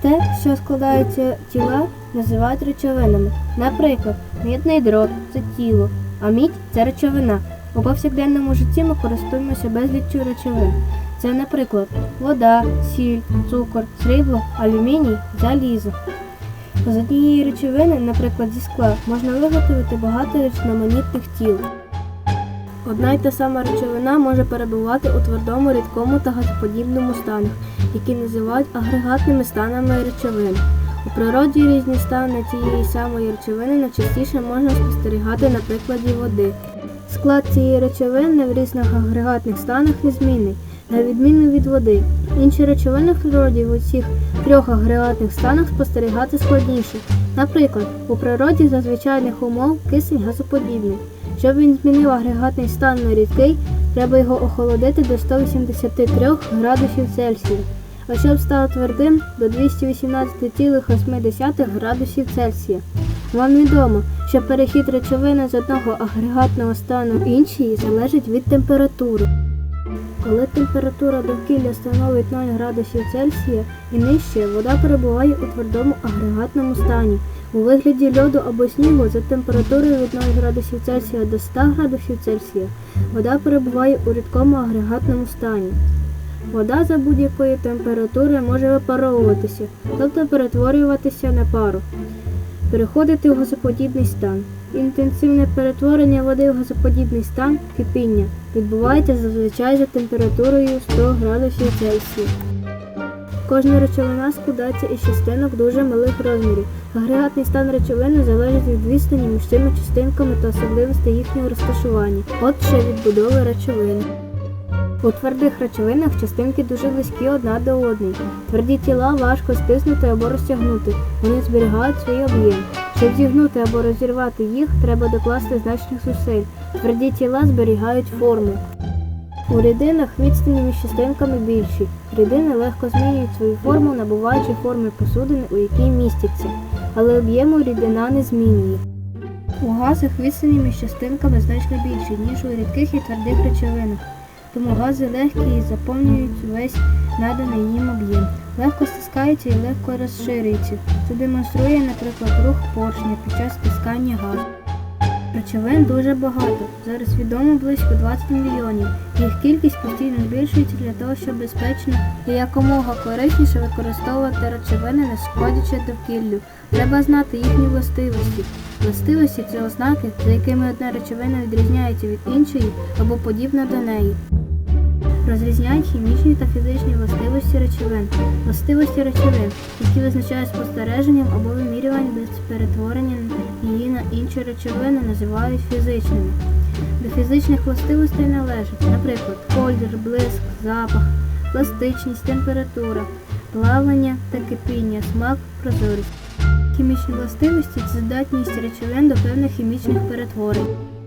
Все, що складається тіла, називають речовинами. Наприклад, мідний дрот це тіло, а мідь це речовина. У повсякденному житті ми користуємося безліччю речовин. Це, наприклад, вода, сіль, цукор, срібло, алюміній, залізо. З однієї речовини, наприклад, зі скла, можна виготовити багато різноманітних тіл. Одна й та сама речовина може перебувати у твердому, рідкому та газоподібному станах, які називають агрегатними станами речовин. У природі різні стани тієї самої речовини найчастіше можна спостерігати на прикладі води. Склад цієї речовини в різних агрегатних станах незмінний, на відміну від води. Інші речовини в природі в усіх трьох агрегатних станах спостерігати складніше. Наприклад, у природі за звичайних умов кисень газоподібний. Щоб він змінив агрегатний стан на рідкий, треба його охолодити до 183 градусів Цельсія. А щоб став твердим до 218,8 градусів Цельсія. Вам відомо, що перехід речовини з одного агрегатного стану в інший залежить від температури. Коли температура довкілля становить 0 градусів Цельсія і нижче, вода перебуває у твердому агрегатному стані. У вигляді льоду або снігу за температурою від 0 градусів Цельсія до 100 градусів Цельсія вода перебуває у рідкому агрегатному стані. Вода за будь-якої температури може випаровуватися, тобто перетворюватися на пару, переходити в газоподібний стан. Інтенсивне перетворення води в газоподібний стан кипіння відбувається зазвичай за температурою 100 градусів Цельсія. Кожна речовина складається із частинок дуже малих розмірів. Агрегатний стан речовини залежить від відстані між цими частинками та особливостей їхнього розташування. От ще відбудови речовини. У твердих речовинах частинки дуже близькі одна до одної. Тверді тіла важко стиснути або розтягнути. Вони зберігають свій об'єм. Щоб зігнути або розірвати їх, треба докласти значних зусиль. Тверді тіла зберігають форму. У рідинах відстані частинками більші. Рідини легко змінюють свою форму, набуваючи форми посудини, у якій містяться, але об'єму рідина не змінює. У газах відстані між частинками значно більші, ніж у рідких і твердих речовинах. Тому гази легкі і заповнюють весь наданий їм об'єм. Легко стискаються і легко розширюються. Це демонструє, наприклад, рух поршня під час стискання газу. Речовин дуже багато. Зараз відомо близько 20 мільйонів. Їх кількість постійно збільшується для того, щоб безпечно і якомога корисніше використовувати речовини, не шкодячи довкіллю. Треба знати їхні властивості. Властивості це ознаки, за якими одна речовина відрізняється від іншої або подібна до неї. Розрізняють хімічні та фізичні властивості речовин. Властивості речовин, які визначають спостереженням або вимірюванням без перетворення на інші речовини, називають фізичними. До фізичних властивостей належать, наприклад, колір, блиск, запах, пластичність, температура, плавання та кипіння, смак, прозорість. Хімічні властивості це здатність речовин до певних хімічних перетворень.